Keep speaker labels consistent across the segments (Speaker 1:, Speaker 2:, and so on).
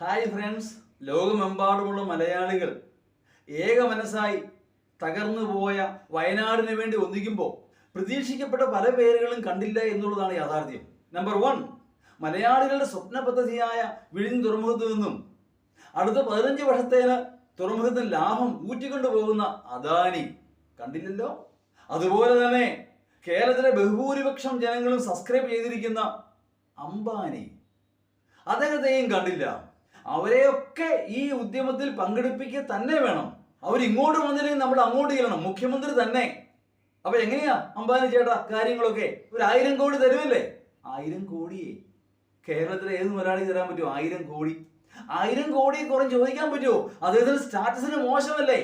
Speaker 1: Hi friends ലോകമെമ്പാടുമുള്ള മലയാളികൾ ഏക മനസ്സായി തകർന്നു പോയ വയനാടിന് വേണ്ടി ഒന്നിക്കുമ്പോൾ പ്രതീക്ഷിക്കപ്പെട്ട പല പേരുകളും കണ്ടില്ല എന്നുള്ളതാണ് യാഥാർത്ഥ്യം. നമ്പർ വൺ മലയാളികളുടെ സ്വപ്ന പദ്ധതിയായ വിഴിഞ്ഞ് തുറമുഖത്ത് നിന്നും അടുത്ത പതിനഞ്ച് വർഷത്തേന് തുറമുഖത്തിന് ലാഭം ഊറ്റിക്കൊണ്ടു പോകുന്ന അദാനി കണ്ടില്ലല്ലോ? അതുപോലെ തന്നെ കേരളത്തിലെ ബഹുഭൂരിപക്ഷം ജനങ്ങളും സബ്സ്ക്രൈബ് ചെയ്തിരിക്കുന്ന അംബാനി. അദ്ദേഹത്തെയും കണ്ടില്ല. അവരെയൊക്കെ ഈ ഉദ്യമത്തിൽ പങ്കെടുപ്പിക്കുക തന്നെ വേണം. അവർ ഇങ്ങോട്ട് വന്നില്ലെങ്കിൽ നമ്മൾ അങ്ങോട്ട് ചെല്ലണം. മുഖ്യമന്ത്രി തന്നെ. അപ്പൊ എങ്ങനെയാ അംബാനി ചേട്ടാ കാര്യങ്ങളൊക്കെ? ഒരു ആയിരം കോടി തരുമല്ലേ ആയിരം കോടിയേ കേരളത്തിലെ ഏത് മലയാളി തരാൻ പറ്റുമോ ആയിരം കോടി. ആയിരം കോടി കുറഞ്ഞ് ചോദിക്കാൻ പറ്റുമോ അദ്ദേഹത്തിന്റെ സ്റ്റാറ്റസിന് മോശമല്ലേ?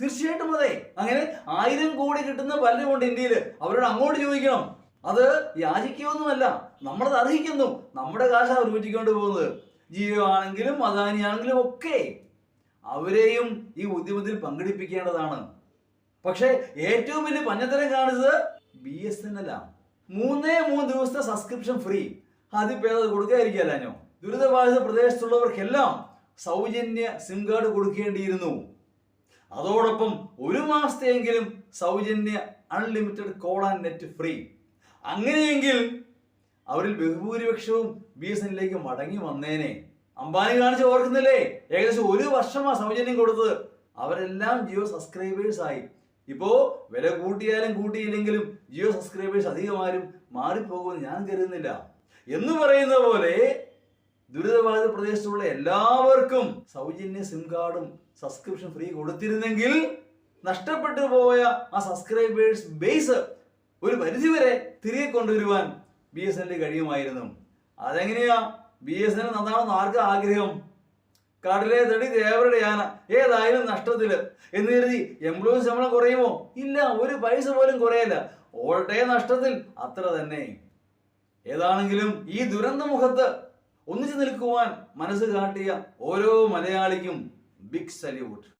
Speaker 1: തീർച്ചയായിട്ടും അതെ. അങ്ങനെ ആയിരം കോടി കിട്ടുന്ന പലരുമുണ്ട് ഇന്ത്യയിൽ അവരോട് അങ്ങോട്ട് ചോദിക്കണം. അത് യാചിക്കുകയൊന്നുമല്ല. നമ്മളത് അർഹിക്കുന്നു. നമ്മുടെ കാശ അവർ പറ്റിക്കൊണ്ട് പോകുന്നത്. ജിയോ ആണെങ്കിലും അദാനി ആണെങ്കിലും ഒക്കെ അവരെയും ഈ ഉദ്യമത്തിൽ പങ്കെടുപ്പിക്കേണ്ടതാണ്. പക്ഷേ ഏറ്റവും വലിയ പഞ്ഞത്തരം കാണിച്ചത് ബി എസ് എൻ എൽ ആണ്. മൂന്നേ മൂന്ന് ദിവസത്തെ സബ്സ്ക്രിപ്ഷൻ ഫ്രീ അതിപ്പോ അത് കൊടുക്കാതിരിക്കല്ലോ ദുരിതബാധിത പ്രദേശത്തുള്ളവർക്കെല്ലാം സൗജന്യ സിം കാർഡ് കൊടുക്കേണ്ടിയിരുന്നു. അതോടൊപ്പം ഒരു മാസത്തെയെങ്കിലും സൗജന്യ unlimited call and net free അങ്ങനെയെങ്കിൽ അവരിൽ ബഹുഭൂരിപക്ഷവും ബി എസ് എന്നിലേക്ക് മടങ്ങി വന്നേനെ. അംബാനി കാണിച്ച് ഓർക്കുന്നില്ലേ? ഏകദേശം ഒരു വർഷമാ സൗജന്യം കൊടുത്തത്. അവരെല്ലാം ജിയോ സബ്സ്ക്രൈബേഴ്സ് ആയി. ഇപ്പോ വില കൂട്ടിയാലും കൂട്ടിയില്ലെങ്കിലും ജിയോ സബ്സ്ക്രൈബേഴ്സ് അധികമാരും മാറിപ്പോകുമെന്ന് ഞാൻ കരുതുന്നില്ല. എന്ന് പറയുന്ന പോലെ ദുരിതബാധിത പ്രദേശത്തുള്ള എല്ലാവർക്കും സൗജന്യ സിം കാർഡും സബ്സ്ക്രിപ്ഷൻ ഫ്രീ കൊടുത്തിരുന്നെങ്കിൽ നഷ്ടപ്പെട്ടു പോയ ആ സബ്സ്ക്രൈബേഴ്സ് ബേസ് ഒരു പരിധിവരെ തിരികെ കൊണ്ടുവരുവാൻ ബി എസ് എൻ കഴിയുമായിരുന്നു. അതെങ്ങനെയാ? ബി എസ് എൻ നന്നാണെന്ന് ആർക്കും ആഗ്രഹം? കടലെ തടി ദേവരുടെ ആന ഏതായാലും നഷ്ടത്തിൽ. എന്ന് കരുതി എംപ്ലോയി ശമ്പളം കുറയുമോ? ഇല്ല ഒരു പൈസ പോലും കുറയല്ല. ഓൾട്ടേ നഷ്ടത്തിൽ. അത്ര തന്നെ. ഏതാണെങ്കിലും ഈ ദുരന്ത മുഖത്ത് ഒന്നിച്ചു നിൽക്കുവാൻ മനസ്സ് കാട്ടിയ ഓരോ മലയാളിക്കും ബിഗ് സല്യൂട്ട്